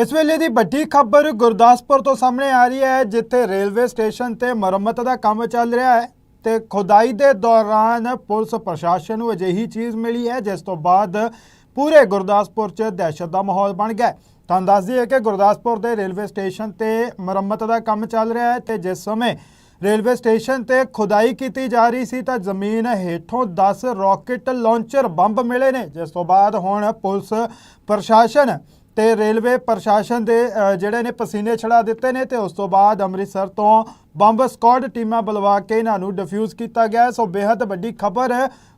ਇਸ ਵੇਲੇ ਦੀ ਵੱਡੀ ਖਬਰ ਗੁਰਦਾਸਪੁਰ ਤੋਂ ਸਾਹਮਣੇ ਆ ਰਹੀ ਹੈ, ਜਿੱਥੇ ਰੇਲਵੇ ਸਟੇਸ਼ਨ ਤੇ ਮੁਰੰਮਤ ਦਾ ਕੰਮ ਚੱਲ ਰਿਹਾ ਹੈ ਤੇ ਖੁਦਾਈ ਦੇ ਦੌਰਾਨ ਪੁਲਿਸ ਪ੍ਰਸ਼ਾਸਨ ਨੂੰ ਅਜਿਹੀ ਚੀਜ਼ ਮਿਲੀ ਹੈ, ਜਿਸ ਤੋਂ ਬਾਅਦ ਪੂਰੇ ਗੁਰਦਾਸਪੁਰ 'ਚ ਦਹਿਸ਼ਤ ਦਾ ਮਾਹੌਲ ਬਣ ਗਿਆ ਤੁਹਾਨੂੰ ਦੱਸ ਦਈਏ ਕਿ ਗੁਰਦਾਸਪੁਰ ਦੇ ਰੇਲਵੇ ਸਟੇਸ਼ਨ ਤੇ ਮੁਰੰਮਤ ਦਾ ਕੰਮ ਚੱਲ ਰਿਹਾ ਹੈ ਤੇ ਜਿਸ ਸਮੇਂ ਰੇਲਵੇ ਸਟੇਸ਼ਨ ਤੇ ਖੁਦਾਈ ਕੀਤੀ ਜਾ ਰਹੀ ਸੀ, ਤਾਂ ਜ਼ਮੀਨ ਹੇਠੋਂ 10 ਰਾਕੇਟ ਲਾਂਚਰ ਬੰਬ ਮਿਲੇ ਨੇ। ਜਿਸ ਤੋਂ ਬਾਅਦ ਹੁਣ ਪੁਲਿਸ ਪ੍ਰਸ਼ਾਸਨ ਤੇ ਰੇਲਵੇ ਪ੍ਰਸ਼ਾਸਨ ਦੇ ਜਿਹੜੇ ਨੇ ਪਸੀਨੇ ਛੜਾ ਦਿੱਤੇ ਨੇ ਤੇ ਉਸ ਤੋਂ ਬਾਅਦ ਅੰਮ੍ਰਿਤਸਰ ਤੋਂ ਬੰਬ ਸਕਾਡ ਟੀਮਾਂ ਬੁਲਵਾ ਕੇ ਇਹਨਾਂ ਨੂੰ ਡਿਫਿਊਜ਼ ਕੀਤਾ ਗਿਆ ਸੋ ਬੇहद ਵੱਡੀ ਖਬਰ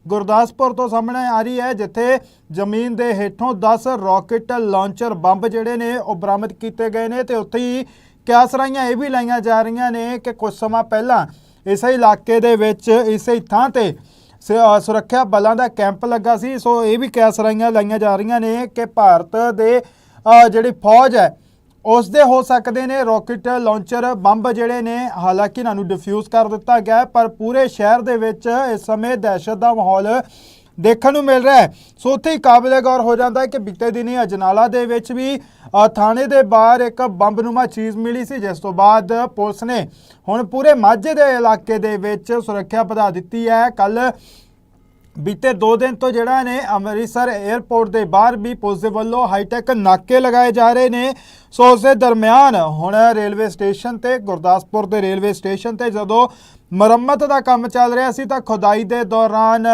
ਗੁਰਦਾਸਪੁਰ ਤੋਂ ਸਾਹਮਣੇ ਆ ਰਹੀ ਹੈ, ਜਿੱਥੇ ਜ਼ਮੀਨ ਦੇ ਹੇਠੋਂ 10 ਰਾਕੇਟ ਲਾਂਚਰ ਬੰਬ ਜਿਹੜੇ ਨੇ ਉਹ ਬਰਾਮਦ ਕੀਤੇ ਗਏ ਨੇ ਤੇ ਉੱਥੇ ਹੀ ਕਿਆਸਰਾਈਆਂ ਇਹ ਵੀ ਲਾਈਆਂ ਜਾ ਰਹੀਆਂ ਨੇ ਕਿ ਕੁਝ ਸਮਾਂ ਪਹਿਲਾਂ ਇਸੇ ਇਲਾਕੇ ਦੇ ਵਿੱਚ ਇਸੇ ਥਾਂ ਤੇ ਸੁਰੱਖਿਆ ਬਲਾਂ ਦਾ ਕੈਂਪ ਲੱਗਾ ਸੀ। ਸੋ ਇਹ ਵੀ ਕਿਆਸਰਾਈਆਂ ਲਾਈਆਂ ਜਾ ਰਹੀਆਂ ਨੇ ਕਿ ਭਾਰਤ ਦੇ ਜਿਹੜੀ ਫੌਜ ਹੈ ਉਸ ਦੇ ਹੋ ਸਕਦੇ ਨੇ ਰਾਕੇਟ ਲਾਂਚਰ ਬੰਬ ਜਿਹੜੇ ਨੇ, ਹਾਲਾਂਕਿ ਇਹਨਾਂ ਨੂੰ ਡਿਫਿਊਜ਼ ਕਰ ਦਿੱਤਾ ਗਿਆ ਪਰ ਪੂਰੇ ਸ਼ਹਿਰ ਦੇ ਵਿੱਚ ਇਸ ਸਮੇਂ ਦਹਿਸ਼ਤ ਦਾ ਮਾਹੌਲ ਦੇਖਣ ਨੂੰ ਮਿਲ ਰਿਹਾ ਹੈ। ਸੋ ਉੱਥੇ ਹੀ ਕਾਬਿਲੇ ਗੌਰ ਹੋ ਜਾਂਦਾ ਹੈ ਕਿ ਬੀਤੇ ਦਿਨੀ ਅਜਨਾਲਾ ਦੇ ਵਿੱਚ ਵੀ ਥਾਣੇ ਦੇ ਬਾਹਰ ਇੱਕ ਬੰਬਨੁਮਾ ਚੀਜ਼ ਮਿਲੀ ਸੀ, ਜਿਸ ਤੋਂ ਬਾਅਦ ਪੁਲਿਸ ਨੇ ਹੁਣ ਪੂਰੇ ਮਾਝੇ ਦੇ ਇਲਾਕੇ ਦੇ ਵਿੱਚ ਸੁਰੱਖਿਆ ਵਧਾ ਦਿੱਤੀ ਹੈ। ਕੱਲ ਬੀਤੇ 2 ਦਿਨ ਤੋਂ ਜਿਹੜਾ ਨੇ ਅੰਮ੍ਰਿਤਸਰ 에ਅਰਪੋਰਟ ਦੇ ਬਾਹਰ ਵੀ ਪੁਲਿਸ ਦੇ ਵੱਲੋਂ ਹਾਈਟੈਕ ਨਾਕੇ ਲਗਾਏ ਜਾ ਰਹੇ ਨੇ। ਸੋ ਉਸ ਦੇ ਦਰਮਿਆਨ ਹੁਣ ਰੇਲਵੇ ਸਟੇਸ਼ਨ ਤੇ, ਗੁਰਦਾਸਪੁਰ ਦੇ ਰੇਲਵੇ ਸਟੇਸ਼ਨ ਤੇ ਜਦੋਂ ਮੁਰੰਮਤ ਦਾ ਕੰਮ ਚੱਲ ਰਿਹਾ ਸੀ ਤਾਂ ਖੁਦਾਈ ਦੇ ਦੌਰਾਨ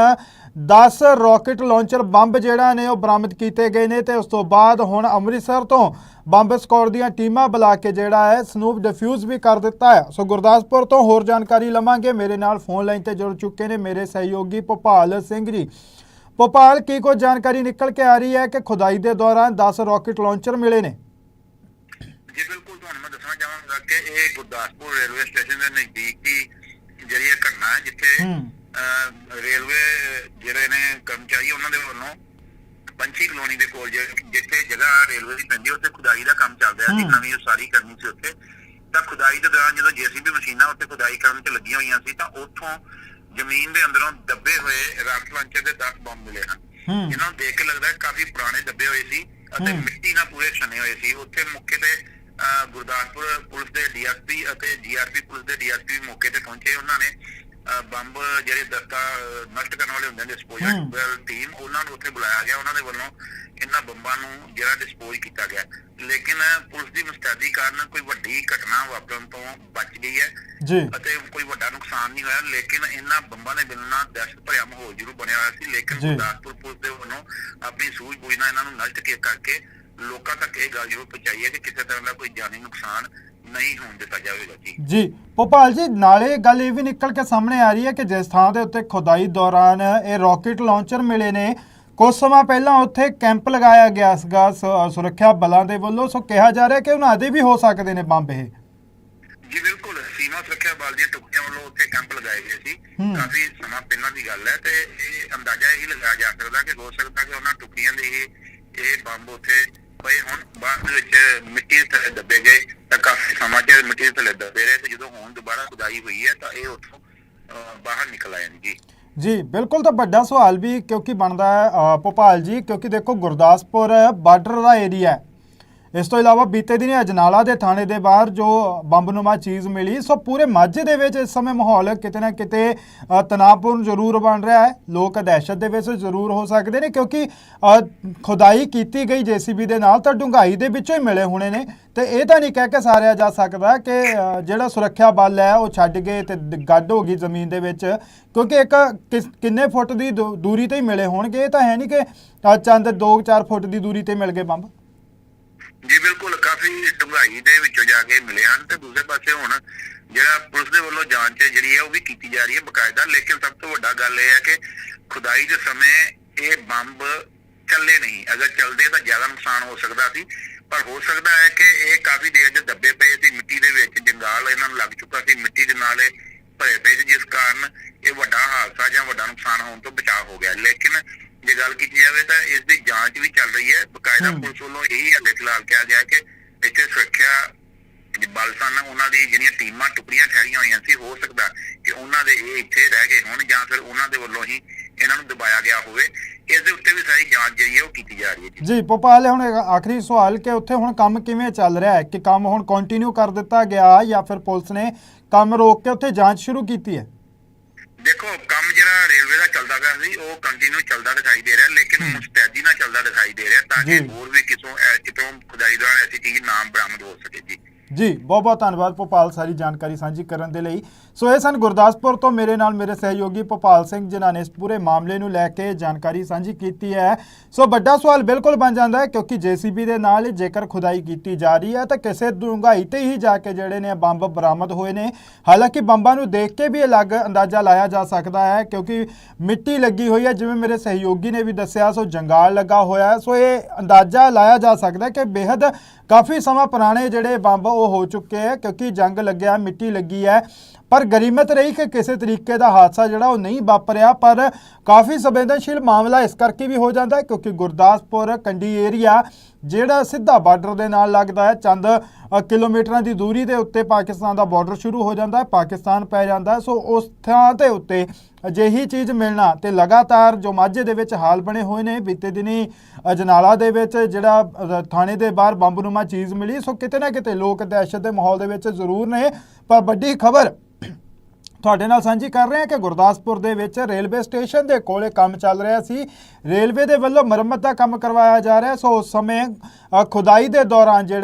10 ਰਾਕੇਟ ਲਾਂਚਰ ਬੰਬ ਜਿਹੜਾ ਨੇ ਉਹ ਬਰਾਮਦ ਕੀਤੇ ਗਏ ਨੇ ਤੇ ਉਸ ਤੋਂ ਬਾਅਦ ਹੁਣ ਅੰਮ੍ਰਿਤਸਰ ਤੋਂ ਬੰਬ ਸਕੌਡ ਦੀਆਂ ਟੀਮਾਂ ਬੁਲਾ ਕੇ ਜਿਹੜਾ ਹੈ ਸਨੂਪ ਡਿਫਿਊਜ਼ ਵੀ ਕਰ ਦਿੱਤਾ ਹੈ। ਸੋ ਗੁਰਦਾਸਪੁਰ ਤੋਂ ਹੋਰ ਜਾਣਕਾਰੀ ਲਵਾਂਗੇ। ਮੇਰੇ ਨਾਲ ਫੋਨ ਲਾਈਨ ਤੇ ਜੁੜ ਚੁੱਕੇ ਨੇ ਮੇਰੇ ਸਹਿਯੋਗੀ ਭੋਪਾਲ ਸਿੰਘ ਜੀ। ਭੋਪਾਲ ਕੀ ਕੋਈ ਜਾਣਕਾਰੀ ਨਿਕਲ ਕੇ ਆ ਰਹੀ ਹੈ ਕਿ ਖੁਦਾਈ ਦੇ ਦੌਰਾਨ 10 ਰਾਕੇਟ ਲਾਂਚਰ ਮਿਲੇ ਨੇ? ਜੀ ਬਿਲਕੁਲ ਤੁਹਾਨੂੰ ਮੈਂ ਦੱਸਣਾ ਚਾਹਾਂਗਾ ਕਿ ਇਹ ਗੁਰਦਾਸਪੁਰ ਰੇਲਵੇ ਸਟੇਸ਼ਨ ਦੇ ਨਜ਼ਦੀਕ ਹੀ ਜਿਹੜੀ ਇਹ ਘਟਨਾ ਹੈ ਜਿੱਥੇ ਰੇਲਵੇ ਜਿਹੜੇ ਨੇ ਕਰਮਚਾਰੀ ਉਹਨਾਂ ਦੇ ਵੱਲੋਂ ਪੰਛੀ ਕਲੋਨੀ ਦੇ ਕੋਲ ਜਿੱਥੇ ਜਗ੍ਹਾ ਰੇਲਵੇ ਦੀ ਪੈਂਦੀ ਉੱਥੇ ਖੁਦਾਈ ਦਾ ਕੰਮ ਚੱਲ ਰਿਹਾ ਸੀ। ਨਵੀਂ ਉਸਾਰੀ ਕਰਨੀ ਸੀ ਉੱਥੇ। ਤਾਂ ਖੁਦਾਈ ਦੇ ਦੌਰਾਨ ਜਦੋਂ ਜੀਸੀਬੀ ਮਸ਼ੀਨਾਂ ਉੱਥੇ ਖੁਦਾਈ ਕਰਨ 'ਚ ਲੱਗੀਆਂ ਹੋਈਆਂ ਸੀ ਤਾਂ ਉੱਥੋਂ ਜ਼ਮੀਨ ਦੇ ਅੰਦਰੋਂ ਦੱਬੇ ਹੋਏ ਰਾਕਟ ਲਾਂਚਰ ਦੇ 10 ਬੰਬ ਮਿਲੇ ਹਨ। ਹੂੰ। ਜਿਨ੍ਹਾਂ ਨੂੰ ਦੇਖ ਕੇ ਲੱਗਦਾ ਹੈ ਕਾਫੀ ਪੁਰਾਣੇ ਦੱਬੇ ਹੋਏ ਸੀ ਅਤੇ। ਮਿੱਟੀ ਨਾਲ ਪੂਰੇ ਛਨੇ ਹੋਏ ਸੀ। ਉੱਥੇ ਮੌਕੇ ਤੇ ਗੁਰਦਾਸਪੁਰ ਪੁਲਿਸ ਦੇ ਡੀਐਸਪੀ ਅਤੇ ਜੀਆਰਪੀ ਪੁਲਿਸ ਦੇ ਡੀਐਸਪੀ ਮੌਕੇ ਤੇ ਪਹੁੰਚੇ। ਉਹਨਾਂ ਨੇ ਬੰਬ ਜਿਹੜੇ ਦਸਤਾ ਨਸ਼ਟ ਕਰਨ ਵਾਲੇ ਹੁੰਦੇ ਨੇ ਡਿਸਪੋਜ਼ਲ। ਟੀਮ ਉਹਨਾਂ ਨੂੰ ਉੱਥੇ ਬੁਲਾਇਆ ਗਿਆ ਉਹਨਾਂ ਦੇ ਵੱਲੋਂ ਇਹਨਾਂ ਬੰਬਾਂ ਨੂੰ ਜਿਹੜਾ ਡਿਸਪੋਜ਼ ਕੀਤਾ ਗਿਆ ਲੇਕਿਨ ਪੁਲਿਸ ਦੀ ਮੁਸਤੈਦੀ ਕਾਰਨ ਕੋਈ ਵੱਡੀ ਘਟਨਾ ਵਾਪਰਨ ਤੋਂ ਬਚ ਗਈ ਹੈ ਜੀ ਅਤੇ ਕੋਈ ਵੱਡਾ ਨੁਕਸਾਨ ਨਹੀਂ ਹੋਇਆ ਲੇਕਿਨ ਇਹਨਾਂ ਬੰਬਾਂ ਦੇ ਬਿਨਾਂ ਦਹਿਸ਼ਤ ਭਰਿਆ ਮਾਹੌਲ ਜ਼ਰੂਰ ਬਣਿਆ ਹੋਇਆ ਸੀ ਲੇਕਿਨ। ਗੁਰਦਾਸਪੁਰ ਪੁਲਿਸ ਦੇ ਵੱਲੋਂ ਆਪਣੀ ਸੂਝ-ਬੂਝ ਨਾਲ ਇਹਨਾਂ ਨੂੰ ਨਸ਼ਟ ਕਰਕੇ ਲੋਕਾਂ ਤੱਕ ਇਹ ਗੱਲ ਜ਼ਰੂਰ ਪਹੁੰਚਾਈ ਹੈ ਕਿ ਕਿਸੇ ਤਰ੍ਹਾਂ ਦਾ ਕੋਈ ਜਾਨੀ ਨੁਕਸਾਨ ਨਹੀਂ ਹੋਣ ਦਿੱਤਾ ਜਾਵੇਗਾ ਜੀ ਜੀ ਭੋਪਾਲ ਜੀ ਨਾਲੇ ਗੱਲ ਇਹ ਵੀ ਨਿਕਲ ਕੇ ਸਾਹਮਣੇ ਆ ਰਹੀ ਹੈ ਕਿ ਜਿਸ ਥਾਂ ਦੇ ਉੱਤੇ ਖੁਦਾਈ ਦੌਰਾਨ ਇਹ ਰਾਕੇਟ ਲਾਂਚਰ ਮਿਲੇ ਨੇ ਕੁਝ ਸਮਾਂ ਪਹਿਲਾਂ ਉੱਥੇ ਕੈਂਪ ਲਗਾਇਆ ਗਿਆ ਸੀਗਾ ਸ- ਸੁਰੱਖਿਆ ਬਲਾਂ ਦੇ ਵੱਲੋਂ ਸੋ ਕਿਹਾ ਜਾ ਰਿਹਾ ਕਿ ਉਹਨਾਂ ਦੇ ਵੀ ਹੋ ਸਕਦੇ ਨੇ ਬੰਬ ਇਹ। ਜੀ ਬਿਲਕੁਲ ਸੀਮਾ ਸੁਰੱਖਿਆ ਬਲ ਦੀਆਂ ਟੁਕੜੀਆਂ ਵੱਲੋਂ ਉੱਥੇ ਕੈਂਪ ਲਗਾਏ ਗਏ ਸੀ। ਹੂੰ। ਕਾਫੀ ਸਮਾਂ ਪਹਿਲਾਂ ਦੀ ਗੱਲ ਹੈ ਤੇ ਇਹ ਅੰਦਾਜ਼ਾ ਇਹੀ ਲਗਾਇਆ ਜਾ ਸਕਦਾ ਕਿ ਹੋ ਸਕਦਾ ਕਿ ਉਹਨਾਂ ਟੁਕੜੀਆਂ ਦੇ ਇਹ ਇਹ ਬੰਬ ਉੱਥੇ ਪਏ ਹੁਣ ਬਾਅਦ ਵਿੱਚ ਮਿੱਟੀ ਥੱਲੇ ਦੱਬੇ ਗਏ ਤਾਂ ਕਾਫੀ ਸਮਾਂ ਚ ਮਿੱਟੀ ਦੇ ਥੱਲੇ ਦੱਬੇ ਰਹੇ ਤੇ ਜਦੋਂ ਹੁਣ ਦੁਬਾਰਾ ਖੁਦਾਈ ਹੋਈ ਹੈ ਤਾਂ ਇਹ ਉੱਥੋਂ ਬਾਹਰ ਨਿਕਲ ਆਏ ਨੇ ਜੀ। ਜੀ, ਬਿਲਕੁਲ ਤਾਂ ਵੱਡਾ ਸਵਾਲ ਵੀ ਕਿਉਂਕਿ ਬਣਦਾ ਹੈ ਭੋਪਾਲ ਜੀ, ਕਿਉਂਕਿ ਦੇਖੋ ਗੁਰਦਾਸਪੁਰ ਬਾਰਡਰ ਦਾ ਏਰੀਆ ਹੈ। ਇਸ ਤੋਂ ਇਲਾਵਾ ਬੀਤੇ ਦਿਨੀ ਅਜਨਾਲਾ ਦੇ ਥਾਣੇ ਦੇ ਬਾਹਰ ਜੋ ਬੰਬਨੁਮਾ ਚੀਜ਼ ਮਿਲੀ ਸੋ ਪੂਰੇ ਮਾਝੇ ਦੇ ਵਿੱਚ ਇਸ ਸਮੇਂ ਮਾਹੌਲ ਕਿਤੇ ਨਾ ਕਿਤੇ ਤਣਾਅਪੂਰਨ ਜ਼ਰੂਰ ਬਣ ਰਿਹਾ ਹੈ। ਲੋਕ ਦਹਿਸ਼ਤ ਦੇ ਵਿੱਚ ਜ਼ਰੂਰ ਹੋ ਸਕਦੇ ਨੇ ਕਿਉਂਕਿ ਖੁਦਾਈ ਕੀਤੀ ਗਈ ਜੀਸੀਬੀ ਦੇ ਨਾਲ ਤਾਂ ਡੂੰਘਾਈ ਦੇ ਵਿੱਚੋਂ ਹੀ ਮਿਲੇ ਹੋਣੇ ਨੇ। ਤੇ ਇਹ ਤਾਂ ਨਹੀਂ ਕਹਿ ਕੇ ਸਾਰਿਆ ਜਾ ਸਕਦਾ ਕਿ ਜਿਹੜਾ ਸੁਰੱਖਿਆ ਬਲ ਹੈ ਉਹ ਛੱਡ ਗਏ ਤੇ ਗੱਡ ਹੋ ਗਈ ਜ਼ਮੀਨ ਦੇ ਵਿੱਚ। ਕਿਉਂਕਿ ਇੱਕ ਕਿਸ- ਕਿੰਨੇ ਫੁੱਟ ਦੀ ਦੂ- ਦੂਰੀ ਤੇ ਹੀ ਮਿਲੇ ਹੋਣਗੇ ਇਹ ਤਾਂ ਹੈ ਨਹੀਂ ਕਿ ਅ, ਚੰਦ 2-4 ਫੁੱਟ ਦੀ ਦੂਰੀ ਤੇ ਮਿਲ ਗਏ ਬੰਬ। ਜੀ ਬਿਲਕੁਲ, ਕਾਫੀ ਡੂੰਘਾਈ ਦੇ ਵਿੱਚੋਂ ਜਾ ਕੇ ਮਿਲੇ ਹਨ ਤੇ ਦੂਸਰੇ ਪਾਸੇ ਹੁਣ ਜਿਹੜਾ ਪੁਲਿਸ ਦੇ ਵੱਲੋਂ ਜਾਂਚ ਜਿਹੜੀ ਹੈ, ਉਹ ਵੀ ਕੀਤੀ ਜਾ ਰਹੀ ਹੈ ਬਕਾਇਦਾ। ਲੇਕਿਨ ਸਭ ਤੋਂ ਵੱਡਾ ਗੱਲ ਇਹ ਹੈ ਕਿ ਖੁਦਾਈ ਦੇ ਸਮੇਂ ਇਹ ਬੰਬ ਚੱਲੇ ਨਹੀਂ। ਅਗਰ ਚੱਲਦੇ ਤਾਂ ਜ਼ਿਆਦਾ ਨੁਕਸਾਨ ਹੋ ਸਕਦਾ ਸੀ। ਪਰ ਹੋ ਸਕਦਾ ਹੈ ਕਿ ਇਹ ਕਾਫੀ ਦੇਰ ਦੇ ਦੱਬੇ ਪਏ ਸੀ ਮਿੱਟੀ ਦੇ ਵਿੱਚ, ਜੰਗਾਲ ਇਹਨਾਂ ਨੂੰ ਲੱਗ ਚੁੱਕਾ ਸੀ, ਮਿੱਟੀ ਦੇ ਨਾਲ ਇਹ ਭਰੇ ਪਏ ਸੀ, ਜਿਸ ਕਾਰਨ ਇਹ ਵੱਡਾ ਹਾਦਸਾ ਜਾਂ ਵੱਡਾ ਨੁਕਸਾਨ ਹੋਣ ਤੋਂ ਬਚਾਅ ਹੋ ਗਿਆ। ਲੇਕਿਨ ਜੇ ਗੱਲ ਕੀਤੀ ਜਾਵੇ ਤਾਂ ਇਸ ਦੀ ਜਾਂਚ ਵੀ ਚੱਲ ਰਹੀ ਹੈ। ਬਕਾਇਦਾ। ਪੁਲਿਸ ਵੱਲੋਂ ਇਹੀ ਹਲੇ ਫਿਲਹਾਲ ਕਿਹਾ ਗਿਆ ਕਿ ਇੱਥੇ ਸੁਰੱਖਿਆ ਜੇ ਬਲ ਸਨ ਉਹਨਾਂ ਦੀ ਜਿਹੜੀਆਂ ਟੀਮਾਂ ਟੁਕੜੀਆਂ ਠਹਿਰੀਆਂ ਹੋਈਆਂ ਸੀ ਹੋ ਸਕਦਾ ਕਿ ਉਹਨਾਂ ਦੇ ਇਹ ਇੱਥੇ ਰਹਿ ਗਏ ਹੋਣ ਜਾਂ ਫਿਰ ਉਹਨਾਂ ਦੇ ਵੱਲੋਂ ਹੀ ਇਹਨਾਂ ਨੂੰ ਦਬਾਇਆ ਗਿਆ ਹੋਵੇ। ਇਸ ਦੇ ਉੱਤੇ ਵੀ ਸਾਰੀ ਜਾਂਚ ਜਿਹੜੀ ਹੈ ਉਹ ਕੀਤੀ ਜਾ ਰਹੀ ਹੈ ਜੀ। ਭੋਪਾਲ ਹੁਣ ਆਖਰੀ ਸਵਾਲ ਕਿ ਉੱਥੇ ਹੁਣ ਕੰਮ ਕਿਵੇਂ ਚੱਲ ਰਿਹਾ ਹੈ? ਕਿ ਕੰਮ ਹੁਣ ਕੰਟੀਨਿਊ ਕਰ ਦਿੱਤਾ ਗਿਆ ਜਾਂ ਫਿਰ ਪੁਲਿਸ ਨੇ ਕੰਮ ਰੋਕ ਕੇ ਉੱਥੇ ਜਾਂਚ ਸ਼ੁਰੂ ਕੀਤੀ ਹੈ? ਦੇਖੋ ਕੰਮ ਪਿਆ ਸੀ ਉਹ ਕੰਟੀਨਿਊ ਚੱਲਦਾ ਦਿਖਾਈ ਦੇ ਰਿਹਾ ਲੇਕਿਨ ਮੁਸਤੈਦੀ ਨਾਲ ਚੱਲਦਾ ਦਿਖਾਈ ਦੇ ਰਿਹਾ ਤਾਂ ਕਿ ਜੀ। ਹੋਰ ਵੀ ਕਿਤੋਂ ਕਿਤੋਂ ਖੁਦਾਈ ਦੌਰਾਨ ਐਸੀ ਚੀਜ਼ ਨਾਮ ਬਰਾਮਦ ਹੋ ਸਕੇ ਜੀ ਜੀ ਬਹੁਤ ਬਹੁਤ ਧੰਨਵਾਦ ਭੋਪਾਲ, ਸਾਰੀ ਜਾਣਕਾਰੀ ਸਾਂਝੀ ਕਰਨ ਦੇ ਲਈ। ਸੋ ਇਹ ਸਨ ਗੁਰਦਾਸਪੁਰ ਤੋਂ ਮੇਰੇ ਨਾਲ ਮੇਰੇ ਸਹਿਯੋਗੀ ਭੋਪਾਲ ਸਿੰਘ, ਜਿਨ੍ਹਾਂ ਨੇ ਇਸ ਪੂਰੇ ਮਾਮਲੇ ਨੂੰ ਲੈ ਕੇ ਜਾਣਕਾਰੀ ਸਾਂਝੀ ਕੀਤੀ ਹੈ। ਸੋ ਵੱਡਾ ਸਵਾਲ ਬਿਲਕੁਲ ਬਣ ਜਾਂਦਾ ਹੈ, ਕਿਉਂਕਿ ਜੀਸੀਬੀ ਦੇ ਨਾਲ ਜੇਕਰ ਖੁਦਾਈ ਕੀਤੀ ਜਾ ਰਹੀ ਹੈ, ਤਾਂ ਕਿਸੇ ਡੂੰਘਾਈ ਤੇ ਹੀ ਜਾ ਕੇ ਜਿਹੜੇ ਨੇ ਬੰਬ ਬਰਾਮਦ ਹੋਏ ਨੇ। ਹਾਲਾਂਕਿ ਬੰਬਾਂ ਨੂੰ ਦੇਖ ਕੇ ਵੀ ਅਲੱਗ ਅੰਦਾਜ਼ਾ ਲਾਇਆ ਜਾ ਸਕਦਾ ਹੈ, ਕਿਉਂਕਿ ਮਿੱਟੀ ਲੱਗੀ ਹੋਈ ਹੈ, ਜਿਵੇਂ ਮੇਰੇ ਸਹਿਯੋਗੀ ਨੇ ਵੀ ਦੱਸਿਆ, ਸੋ ਜੰਗਾਲ ਲੱਗਾ ਹੋਇਆ ਸੋ ਇਹ ਅੰਦਾਜ਼ਾ ਲਾਇਆ ਜਾ ਸਕਦਾ ਕਿ ਬੇहद ਕਾਫੀ ਸਮਾਂ ਪੁਰਾਣੇ ਜਿਹੜੇ ਬੰਬ ਉਹ ਹੋ ਚੁੱਕੇ ਹੈ ਕਿਉਂਕਿ ਜੰਗ ਲੱਗਿਆ ਮਿੱਟੀ ਲੱਗੀ ਹੈ। ਪਰ ਗਰੀਮਤ ਰਹੀ ਕਿ ਕਿਸੇ ਤਰੀਕੇ ਦਾ ਹਾਦਸਾ ਜਿਹੜਾ ਉਹ ਨਹੀਂ ਵਾਪਰਿਆ, ਪਰ ਕਾਫੀ ਸੰਵੇਦਨਸ਼ੀਲ ਮਾਮਲਾ ਇਸ ਕਰਕੇ ਵੀ ਹੋ ਜਾਂਦਾ ਹੈ ਕਿਉਂਕਿ ਗੁਰਦਾਸਪੁਰ ਕੰਡੀ ਏਰੀਆ, ਜਿਹੜਾ ਸਿੱਧਾ ਬਾਰਡਰ ਦੇ ਨਾਲ ਲੱਗਦਾ ਹੈ, ਚੰਦ ਕਿਲੋਮੀਟਰਾਂ ਦੀ ਦੂਰੀ ਦੇ ਉੱਤੇ ਪਾਕਿਸਤਾਨ ਦਾ ਬਾਰਡਰ ਸ਼ੁਰੂ ਹੋ ਜਾਂਦਾ ਹੈ, ਪਾਕਿਸਤਾਨ ਪੈ ਜਾਂਦਾ ਹੈ। ਸੋ ਉਸ ਥਾਂ ਦੇ ਉੱਤੇ ਅਜਿਹੀ ਚੀਜ਼ ਮਿਲਣਾ ਤੇ ਲਗਾਤਾਰ ਜੋ ਮਾਝੇ ਦੇ ਵਿੱਚ ਹਾਲ ਬਣੇ ਹੋਏ ਨੇ, ਬੀਤੇ ਦਿਨੀ ਅਜਨਾਲਾ ਦੇ ਵਿੱਚ ਜਿਹੜਾ ਥਾਣੇ ਦੇ ਬਾਹਰ ਬੰਬਨੁਮਾ ਚੀਜ਼ ਮਿਲੀ। ਸੋ ਕਿਤੇ ਨਾ ਕਿਤੇ ਲੋਕ ਦਹਿਸ਼ਤ ਦੇ ਮਾਹੌਲ ਦੇ ਵਿੱਚ ਜ਼ਰੂਰ ਨੇ। ਪਰ ਵੱਡੀ ਖਬਰ ਤੁਹਾਡੇ ਨਾਲ ਸਾਂਝੀ ਕਰ ਰਹੇ ਹਾਂ ਕਿ ਗੁਰਦਾਸਪੁਰ ਦੇ ਵਿੱਚ ਰੇਲਵੇ ਸਟੇਸ਼ਨ ਦੇ ਕੋਲੇ ਕੰਮ ਚੱਲ ਰਿਹਾ ਸੀ। ਰੇਲਵੇ ਦੇ ਵੱਲੋਂ ਮੁਰੰਮਤ ਦਾ ਕੰਮ ਕਰਵਾਇਆ ਜਾ ਰਿਹਾ। ਸੋ ਉਸ ਸਮੇਂ ਖੁਦਾਈ ਦੇ ਦੌਰਾਨ ਜਿਹੜਾ